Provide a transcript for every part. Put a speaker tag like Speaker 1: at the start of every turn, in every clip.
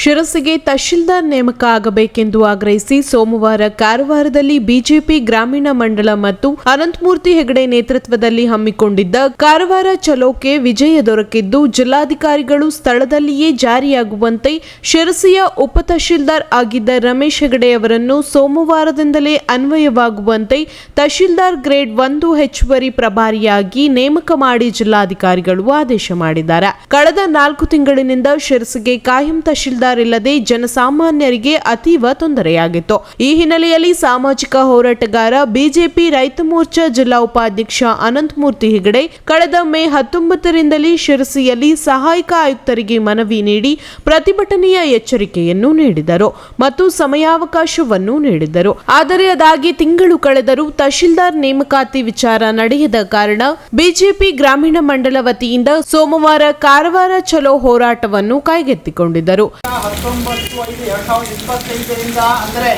Speaker 1: ಶಿರಸಿಗೆ ತಹಶೀಲ್ದಾರ್ ನೇಮಕ ಆಗಬೇಕೆಂದು ಆಗ್ರಹಿಸಿ ಸೋಮವಾರ ಕಾರವಾರದಲ್ಲಿ ಬಿಜೆಪಿ ಗ್ರಾಮೀಣ ಮಂಡಳ ಮತ್ತು ಅನಂತಮೂರ್ತಿ ಹೆಗಡೆ ನೇತೃತ್ವದಲ್ಲಿ ಹಮ್ಮಿಕೊಂಡಿದ್ದ ಕಾರವಾರ ಚಲೋಕೆ ವಿಜಯ ದೊರಕಿದ್ದು ಜಿಲ್ಲಾಧಿಕಾರಿಗಳು ಸ್ಥಳದಲ್ಲಿಯೇ ಜಾರಿಯಾಗುವಂತೆ ಶಿರಸಿಯ ಉಪ ತಹಶೀಲ್ದಾರ್ ಆಗಿದ್ದ ರಮೇಶ್ ಹೆಗಡೆ ಅವರನ್ನು ಸೋಮವಾರದಿಂದಲೇ ಅನ್ವಯವಾಗುವಂತೆ ತಹಶೀಲ್ದಾರ್ ಗ್ರೇಡ್ ಒಂದು ಹೆಚ್ಚುವರಿ ಪ್ರಭಾರಿಯಾಗಿ ನೇಮಕ ಮಾಡಿ ಜಿಲ್ಲಾಧಿಕಾರಿಗಳು ಆದೇಶ ಮಾಡಿದ್ದಾರೆ. ಕಳೆದ ನಾಲ್ಕು ತಿಂಗಳಿನಿಂದ ಶಿರಸಿಗೆ ಕಾಯಂ ತಹಶೀಲ್ದಾರ್ ಇಲ್ಲದೆ ಜನಸಾಮಾನ್ಯರಿಗೆ ಅತೀವ ತೊಂದರೆಯಾಗಿತ್ತು. ಈ ಹಿನ್ನೆಲೆಯಲ್ಲಿ ಸಾಮಾಜಿಕ ಹೋರಾಟಗಾರ, ಬಿಜೆಪಿ ರೈತ ಮೋರ್ಚಾ ಜಿಲ್ಲಾ ಉಪಾಧ್ಯಕ್ಷ ಅನಂತಮೂರ್ತಿ ಹೆಗಡೆ ಕಳೆದ ಮೇ ಹತ್ತೊಂಬತ್ತರಿಂದಲೇ ಶಿರಸಿಯಲ್ಲಿ ಸಹಾಯಕ ಆಯುಕ್ತರಿಗೆ ಮನವಿ ನೀಡಿ ಪ್ರತಿಭಟನೆಯ ಎಚ್ಚರಿಕೆಯನ್ನು ನೀಡಿದರು ಮತ್ತು ಸಮಯಾವಕಾಶವನ್ನು ನೀಡಿದರು. ಆದರೆ ಅದಾಗಿ ತಿಂಗಳು ಕಳೆದರೂ ತಹಶೀಲ್ದಾರ್ ನೇಮಕಾತಿ ವಿಚಾರ ನಡೆಯದ ಕಾರಣ ಬಿಜೆಪಿ ಗ್ರಾಮೀಣ ಮಂಡಲ ವತಿಯಿಂದ ಸೋಮವಾರ ಕಾರವಾರ ಚಲೋ ಹೋರಾಟವನ್ನು ಕೈಗೆತ್ತಿಕೊಂಡಿದ್ದರು.
Speaker 2: ಹತ್ತೊಂಬತ್ತು ಐದು, ಎರಡು ಸಾವಿರದ ಇಪ್ಪತ್ತೈದರಿಂದ ಅಂದರೆ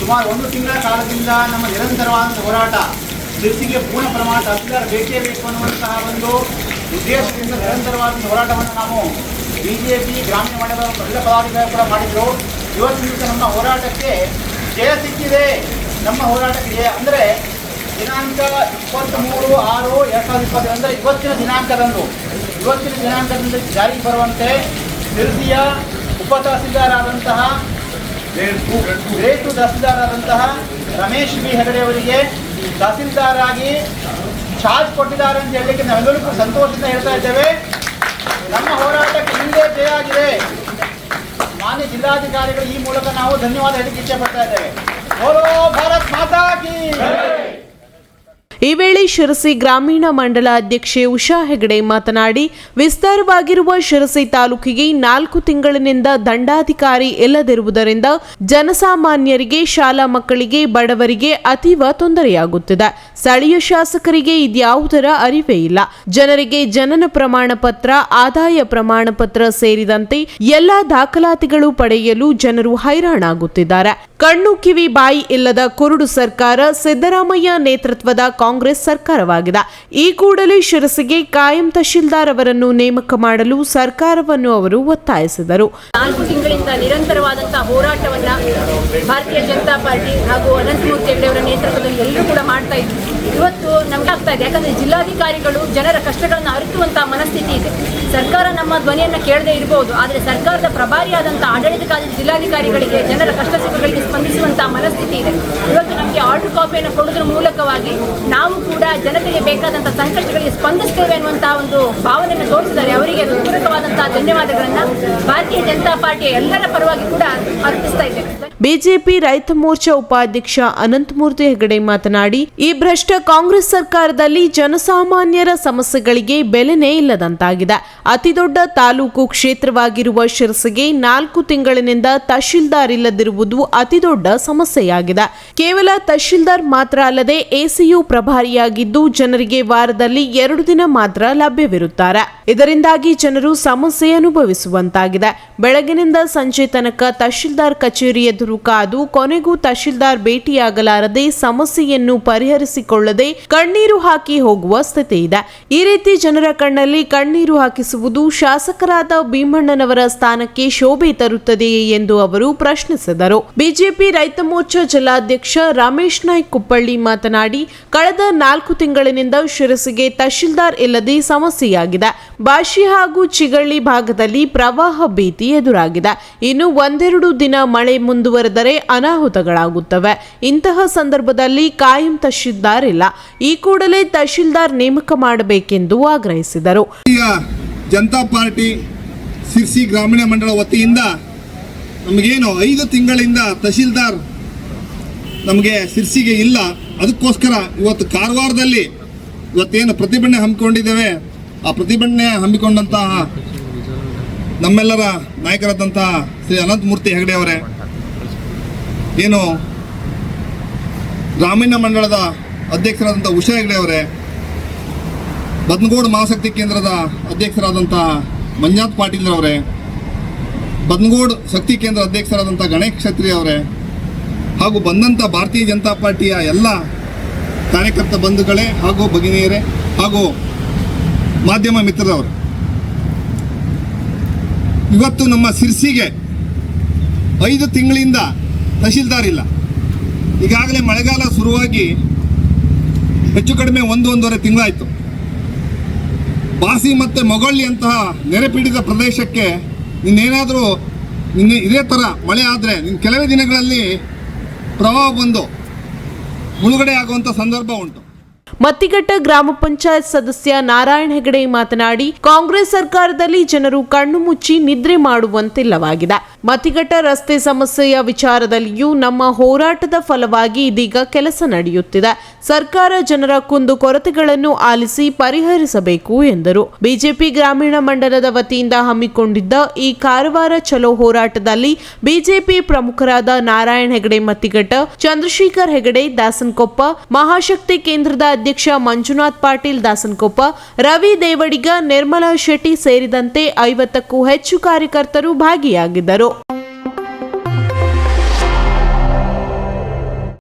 Speaker 2: ಸುಮಾರು ಒಂದು ತಿಂಗಳ ಕಾಲದಿಂದ ನಮ್ಮ ನಿರಂತರವಾದ ಹೋರಾಟ ಶಿರ್ಸಿಗೆ ಪೂರ್ಣ ಪ್ರಮಾಣ ಅಧಿಕಾರ ಬೇಕೇ ಬೇಕು ಅನ್ನುವಂತಹ ಒಂದು ಉದ್ದೇಶದಿಂದ ನಿರಂತರವಾದ ಹೋರಾಟವನ್ನು ನಾವು ಬಿ ಜೆ ಪಿ ಗ್ರಾಮೀಣ ಮಂಡಲದ ಎಲ್ಲ ಪದಾಧಿಕಾರಿ ಕೂಡ ಮಾಡಿದರು. ಇವತ್ತಿನ ನಮ್ಮ ಹೋರಾಟಕ್ಕೆ ಜಯ ಸಿಕ್ಕಿದೆ. ನಮ್ಮ ಹೋರಾಟಕ್ಕೆ ಅಂದರೆ ದಿನಾಂಕ ಇಪ್ಪತ್ತ್ಮೂರು ಆರು, ಎರಡು ಸಾವಿರದ ಇಪ್ಪತ್ತೈದು ಅಂದರೆ ಇವತ್ತಿನ ದಿನಾಂಕದಂದು, ಇವತ್ತಿನ ದಿನಾಂಕದಿಂದ ಜಾರಿಗೆ ಬರುವಂತೆ ಶಿರ್ಸಿಯ ಉಪ ತಹಸೀಲ್ದಾರಾದಂತಹ ರೇಟು ತಹಸೀಲ್ದಾರಾದಂತಹ ರಮೇಶ್ ಬಿ. ಹೆಗಡೆ ಅವರಿಗೆ ತಹಸೀಲ್ದಾರ್ ಆಗಿ ಚಾರ್ಜ್ ಕೊಟ್ಟಿದ್ದಾರೆ ಅಂತ ಹೇಳಲಿಕ್ಕೆ ನಾವೆಲ್ಲರೂ ಸಂತೋಷದಿಂದ ಹೇಳ್ತಾ ಇದ್ದೇವೆ. ನಮ್ಮ ಹೋರಾಟಕ್ಕೆ ಹಿಂದೆ ಜಯ ಆಗಿದೆ. ಮಾನ್ಯ ಜಿಲ್ಲಾಧಿಕಾರಿಗಳು ಈ ಮೂಲಕ ನಾವು ಧನ್ಯವಾದ ಹೇಳಿಕೆ ಇಚ್ಛೆ ಪಡ್ತಾ ಇದ್ದೇವೆ. ಓರೋ ಭಾರತ್ ಮಾತಾ ಕಿ.
Speaker 1: ಈ ವೇಳೆ ಶಿರಸಿ ಗ್ರಾಮೀಣ ಮಂಡಲ ಅಧ್ಯಕ್ಷೆ ಉಷಾ ಹೆಗಡೆ ಮಾತನಾಡಿ, ವಿಸ್ತಾರವಾಗಿರುವ ಶಿರಸಿ ತಾಲೂಕಿಗೆ ನಾಲ್ಕು ತಿಂಗಳಿನಿಂದ ದಂಡಾಧಿಕಾರಿ ಇಲ್ಲದಿರುವುದರಿಂದ ಜನಸಾಮಾನ್ಯರಿಗೆ, ಶಾಲಾ ಮಕ್ಕಳಿಗೆ, ಬಡವರಿಗೆ ಅತೀವ ತೊಂದರೆಯಾಗುತ್ತಿದೆ. ಸ್ಥಳೀಯ ಶಾಸಕರಿಗೆ ಇದ್ಯಾವುದರ ಅರಿವೇ ಇಲ್ಲ. ಜನರಿಗೆ ಜನನ ಪ್ರಮಾಣ ಪತ್ರ, ಆದಾಯ ಪ್ರಮಾಣ ಪತ್ರ ಸೇರಿದಂತೆ ಎಲ್ಲಾ ದಾಖಲಾತಿಗಳು ಪಡೆಯಲು ಜನರು ಹೈರಾಣಾಗುತ್ತಿದ್ದಾರೆ. ಕಣ್ಣು ಕಿವಿ ಬಾಯಿ ಇಲ್ಲದ ಕುರುಡು ಸರ್ಕಾರ ಸಿದ್ದರಾಮಯ್ಯ ನೇತೃತ್ವದ ಕಾಂಗ್ರೆಸ್ ಸರ್ಕಾರವಾಗಿದೆ. ಈ ಕೂಡಲೇ ಶಿರಸಿಗೆ ಕಾಯಂ ತಹಶೀಲ್ದಾರ್ ಅವರನ್ನು ನೇಮಕ ಮಾಡಲು ಸರ್ಕಾರವನ್ನು ಅವರು ಒತ್ತಾಯಿಸಿದರು.
Speaker 3: ನಾಲ್ಕು ತಿಂಗಳಿಂದ ನಿರಂತರವಾದಂತಹ ಹೋರಾಟವನ್ನ ಭಾರತೀಯ ಜನತಾ ಪಾರ್ಟಿ ಹಾಗೂ ಅನಂತಮೂರ್ತಿ ಅವರ ನೇತೃತ್ವದಲ್ಲಿ ಎಲ್ಲರೂ ಕೂಡ ಮಾಡ್ತಾ ಇದ್ರು ಇವತ್ತು ನಮ್ಗೆ ಆಗ್ತಾ ಇದೆ. ಯಾಕಂದ್ರೆ ಜಿಲ್ಲಾಧಿಕಾರಿಗಳು ಜನರ ಕಷ್ಟಗಳನ್ನು ಅರಿತುವಂತಹ ಮನಸ್ಥಿತಿ ಇದೆ. ಸರ್ಕಾರ ನಮ್ಮ ಧ್ವನಿಯನ್ನ ಕೇಳದೆ ಇರಬಹುದು ಆದರೆ ಸರ್ಕಾರದ ಪ್ರಭಾರಿಯಾದಂತಹ ಆಡಳಿತಕಾರಿ ಜಿಲ್ಲಾಧಿಕಾರಿಗಳಿಗೆ ಜನರ ಕಷ್ಟ ಸುಖಗಳಿಗೆ ಸ್ಪಂದಿಸುವಂತಹ ಮನಸ್ಥಿತಿ ಇದೆ. ಇವತ್ತು ನಮಗೆ ಆರ್ಡರ್ ಕಾಪಿಯನ್ನು ಕೊಡೋದ್ರ ಮೂಲಕವಾಗಿ ನಾವು ಕೂಡ ಜನತೆಗೆ ಬೇಕಾದಂತಹ ಸಂಕಷ್ಟಗಳಿಗೆ ಸ್ಪಂದಿಸ್ತೇವೆ ಅನ್ನುವಂತಹ ಒಂದು ಭಾವನೆಯನ್ನು ತೋರಿಸಿದ್ದಾರೆ. ಅವರಿಗೆ ಪೂರಕವಾದಂತಹ ಧನ್ಯವಾದಗಳನ್ನ ಭಾರತೀಯ ಜನತಾ ಪಾರ್ಟಿಯ ಎಲ್ಲರ ಪರವಾಗಿ ಕೂಡ ಅರ್ಪಿಸ್ತಾ ಇದ್ದೇವೆ.
Speaker 1: ಬಿಜೆಪಿ ರೈತ ಮೋರ್ಚಾ ಉಪಾಧ್ಯಕ್ಷ ಅನಂತಮೂರ್ತಿ ಹೆಗಡೆ ಮಾತನಾಡಿ, ಈ ಭ್ರಷ್ಟ ಕಾಂಗ್ರೆಸ್ ಸರ್ಕಾರದಲ್ಲಿ ಜನಸಾಮಾನ್ಯರ ಸಮಸ್ಯೆಗಳಿಗೆ ಬೆಲೆನೇ ಇಲ್ಲದಂತಾಗಿದೆ. ಅತಿದೊಡ್ಡ ತಾಲೂಕು ಕ್ಷೇತ್ರವಾಗಿರುವ ಶಿರಸಿಗೆ ನಾಲ್ಕು ತಿಂಗಳಿನಿಂದ ತಹಶೀಲ್ದಾರ್ ಇಲ್ಲದಿರುವುದು ಅತಿದೊಡ್ಡ ಸಮಸ್ಯೆಯಾಗಿದೆ. ಕೇವಲ ತಹಶೀಲ್ದಾರ್ ಮಾತ್ರ ಅಲ್ಲದೆ ಎಸಿಯು ಪ್ರಭಾರಿಯಾಗಿದ್ದು ಜನರಿಗೆ ವಾರದಲ್ಲಿ ಎರಡು ದಿನ ಮಾತ್ರ ಲಭ್ಯವಿರುತ್ತಾರೆ. ಇದರಿಂದಾಗಿ ಜನರು ಸಮಸ್ಯೆ ಅನುಭವಿಸುವಂತಾಗಿದೆ. ಬೆಳಗಿನಿಂದ ಸಂಜೆ ತನಕ ತಹಶೀಲ್ದಾರ್ ಕಚೇರಿ ಎದುರು ಕಾದು ಕೊನೆಗೂ ತಹಶೀಲ್ದಾರ್ ಭೇಟಿಯಾಗಲಾರದೆ ಸಮಸ್ಯೆಯನ್ನು ಪರಿಹರಿಸಿಕೊಳ್ಳದೆ ಕಣ್ಣೀರು ಹಾಕಿ ಹೋಗುವ ಸ್ಥಿತಿ ಇದೆ. ಈ ರೀತಿ ಜನರ ಕಣ್ಣಲ್ಲಿ ಕಣ್ಣೀರು ಹಾಕಿಸುವುದು ಶಾಸಕರಾದ ಭೀಮಣ್ಣನವರ ಸ್ಥಾನಕ್ಕೆ ಶೋಭೆ ತರುತ್ತದೆಯೇ ಎಂದು ಅವರು ಪ್ರಶ್ನಿಸಿದರು. ಬಿಜೆಪಿ ರೈತ ಮೋರ್ಚಾ ಜಿಲ್ಲಾಧ್ಯಕ್ಷ ರಮೇಶ್ ನಾಯ್ಕ್ ಕುಪ್ಪಳ್ಳಿ ಮಾತನಾಡಿ, ಕಳೆದ ನಾಲ್ಕು ತಿಂಗಳಿನಿಂದ ಶಿರಸಿಗೆ ತಹಶೀಲ್ದಾರ್ ಇಲ್ಲದೆ ಸಮಸ್ಯೆಯಾಗಿದೆ. ಬಾಶಿ ಹಾಗೂ ಚಿಗಳ್ಳಿ ಭಾಗದಲ್ಲಿ ಪ್ರವಾಹ ಭೀತಿ ಎದುರಾಗಿದೆ. ಇನ್ನು ಒಂದೆರಡು ದಿನ ಮಳೆ ಮುಂದುವರೆದರೆ ಅನಾಹುತಗಳಾಗುತ್ತವೆ. ಇಂತಹ ಸಂದರ್ಭದಲ್ಲಿ ಕಾಯಂ ತಹಶೀಲ್ದಾರ್ ಇಲ್ಲ. ಈ ಕೂಡಲೇ ತಹಶೀಲ್ದಾರ್ ನೇಮಕ ಮಾಡಬೇಕೆಂದು ಆಗ್ರಹಿಸಿದರು.
Speaker 4: ಜನತಾ ಪಾರ್ಟಿ ಸಿರ್ಸಿ ಗ್ರಾಮೀಣ ಮಂಡಳ ವತಿಯಿಂದ ನಮಗೇನು ಐದು ತಿಂಗಳಿಂದ ತಹಶೀಲ್ದಾರ್ ನಮಗೆ ಸಿರ್ಸಿಗೆ ಇಲ್ಲ. ಅದಕ್ಕೋಸ್ಕರ ಇವತ್ತು ಕಾರವಾರದಲ್ಲಿ ಇವತ್ತೇನು ಪ್ರತಿಭಟನೆ ಹಮ್ಮಿಕೊಂಡಿದ್ದೇವೆ, ಆ ಪ್ರತಿಭಟನೆ ಹಮ್ಮಿಕೊಂಡಂತಹ ನಮ್ಮೆಲ್ಲರ ನಾಯಕರಾದಂತಹ ಶ್ರೀ ಅನಂತಮೂರ್ತಿ ಹೆಗಡೆ ಅವರೇ, ಏನು ಗ್ರಾಮೀಣ ಮಂಡಳದ ಅಧ್ಯಕ್ಷರಾದಂಥ ಉಷಾ ಹೆಗಡೆ ಅವರೇ, ಬದನಗೋಡು ಮಹಾಶಕ್ತಿ ಕೇಂದ್ರದ ಅಧ್ಯಕ್ಷರಾದಂತಹ ಮಂಜಾತ್ ಪಾಟೀಲ್ ಅವರೇ, ಬದನಗೋಡು ಶಕ್ತಿ ಕೇಂದ್ರ ಅಧ್ಯಕ್ಷರಾದಂಥ ಗಣೇಶ್ ಕ್ಷತ್ರಿ ಅವರೇ ಹಾಗೂ ಬಂದಂಥ ಭಾರತೀಯ ಜನತಾ ಪಾರ್ಟಿಯ ಎಲ್ಲ ಕಾರ್ಯಕರ್ತ ಬಂಧುಗಳೇ ಹಾಗೂ ಭಗಿನಿಯರೇ ಹಾಗೂ ಮಾಧ್ಯಮ ಮಿತ್ರರವರು. ಇವತ್ತು ನಮ್ಮ ಸಿರ್ಸಿಗೆ ಐದು ತಿಂಗಳಿಂದ ತಹಶೀಲ್ದಾರ್ ಇಲ್ಲ. ಈಗಾಗಲೇ ಮಳೆಗಾಲ ಶುರುವಾಗಿ ಹೆಚ್ಚು ಕಡಿಮೆ ಒಂದು ಒಂದೂವರೆ ತಿಂಗಳಾಯಿತು. ಬಾಸಿ ಮತ್ತು ಮೊಗಳ್ಳಿ ಅಂತಹ ನೆರೆ ಪೀಡಿತ ಪ್ರದೇಶಕ್ಕೆ ನಿನ್ನೇನಾದರೂ ನಿನ್ನೆ ಇದೇ ಥರ ಮಳೆ ಆದರೆ ನಿನ್ನ ಕೆಲವೇ ದಿನಗಳಲ್ಲಿ ಪ್ರವಾಹ ಬಂದು ಮುಳುಗಡೆ ಆಗುವಂಥ ಸಂದರ್ಭ ಉಂಟು.
Speaker 1: ಮತ್ತಿಘಟ್ಟ ಗ್ರಾಮ ಪಂಚಾಯತ್ ಸದಸ್ಯ ನಾರಾಯಣ ಹೆಗಡೆ ಮಾತನಾಡಿ, ಕಾಂಗ್ರೆಸ್ ಸರ್ಕಾರದಲ್ಲಿ ಜನರು ಕಣ್ಣು ಮುಚ್ಚಿ ನಿದ್ರೆ ಮಾಡುವಂತಿಲ್ಲವಾಗಿದೆ ಮತಿಘಟ್ಟ ರಸ್ತೆ ಸಮಸ್ಯೆಯ ವಿಚಾರದಲ್ಲಿಯೂ ನಮ್ಮ ಹೋರಾಟದ ಫಲವಾಗಿ ಇದೀಗ ಕೆಲಸ ನಡೆಯುತ್ತಿದೆ. ಸರ್ಕಾರ ಜನರ ಕುಂದು ಕೊರತೆಗಳನ್ನು ಆಲಿಸಿ ಪರಿಹರಿಸಬೇಕು ಎಂದರು. ಬಿಜೆಪಿ ಗ್ರಾಮೀಣ ಮಂಡಲದ ವತಿಯಿಂದ ಹಮ್ಮಿಕೊಂಡಿದ್ದ ಈ ಕಾರವಾರ ಚಲೋ ಹೋರಾಟದಲ್ಲಿ ಬಿಜೆಪಿ ಪ್ರಮುಖರಾದ ನಾರಾಯಣ ಹೆಗಡೆ ಮತ್ತಿಘಟ್ಟ ಚಂದ್ರಶೇಖರ್ ಹೆಗಡೆ, ದಾಸನ್ಕೊಪ್ಪ, ಮಹಾಶಕ್ತಿ ಕೇಂದ್ರದ ಅಧ್ಯಕ್ಷ ಮಂಜುನಾಥ್ ಪಾಟೀಲ್ ದಾಸನಕೊಪ್ಪ ರವಿ ದೇವಡಿಗ ನಿರ್ಮಲಾ ಶೆಟ್ಟಿ ಸೇರಿದಂತೆ ಐವತ್ತಕ್ಕೂ ಹೆಚ್ಚು ಕಾರ್ಯಕರ್ತರು ಭಾಗಿಯಾಗಿದ್ದರು.